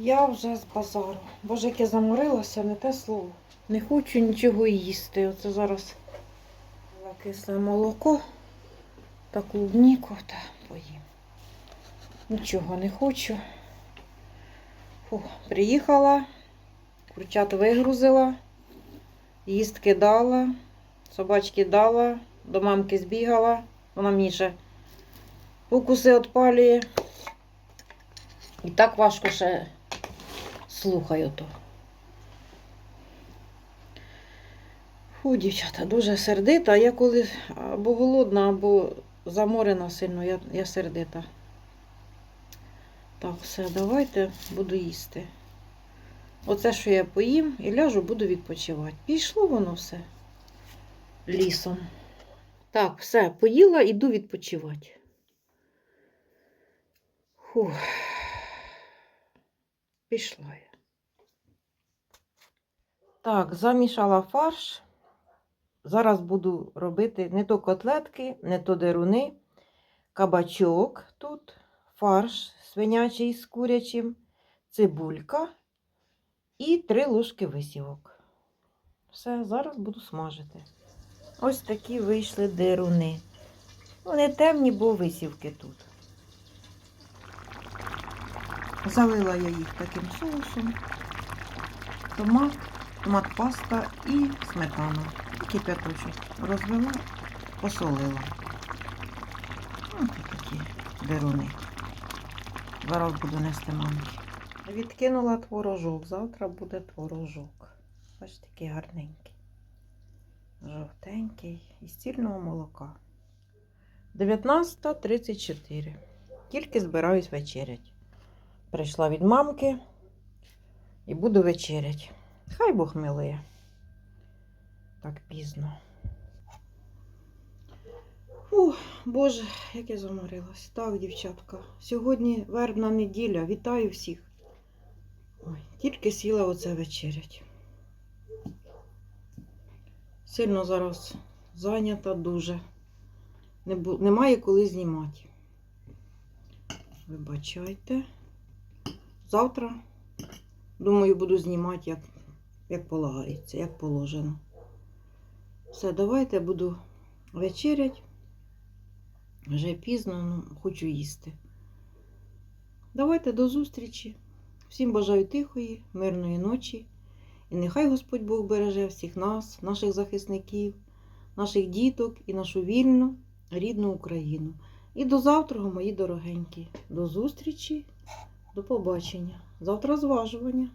Я вже з базару. Боже, яке заморилася, не те слово. Не хочу нічого їсти. Оце зараз кисле молоко та клубніку та поїм. Нічого не хочу. Фу, приїхала, курчат вигрузила, їстки дала, собачки дала, до мамки збігала. Вона мені ще укуси відпалює. І так важко ще слухаю то. Фу, дівчата, дуже сердита. Я коли або голодна, або заморена сильно, я, я сердита. Так, все, давайте буду їсти. Оце, що я поїм, і ляжу, буду відпочивати. Пішло воно все лісом. Так, все, поїла, іду відпочивати. Фух. Пішла я. Так, замішала фарш. Зараз буду робити не то котлетки, не то деруни, кабачок тут, фарш свинячий з курячим, цибулька і три ложки висівок. Все, зараз буду смажити. Ось такі вийшли деруни. Вони темні, бо висівки тут. Залила я їх таким соусом, томат, томат паста і сметану. І кипяточок розвела, посолила. Ось такі деруни. Зараз буду нести мамки. Відкинула творожок. Завтра буде творожок. Ось такий гарненький. Жовтенький із цільного молока. 19.34. Тільки збираюсь вечерять. Прийшла від мамки і буду вечерять. Хай Бог милує. Так пізно. Ух, Боже, як я заморилась. Так, дівчатка. Сьогодні вербна неділя. Вітаю всіх. Ой, тільки сіла оце вечерять. Сильно зараз зайнята дуже. Не бу... Немає коли знімати. Вибачайте. Завтра, думаю, буду знімати, як, як полагається, як положено. Все, давайте буду вечерять. Вже пізно, ну, хочу їсти. Давайте до зустрічі. Всім бажаю тихої, мирної ночі. І нехай Господь Бог береже всіх нас, наших захисників, наших діток і нашу вільну, рідну Україну. І до завтра, мої дорогенькі. До зустрічі, до побачення. Завтра зважування.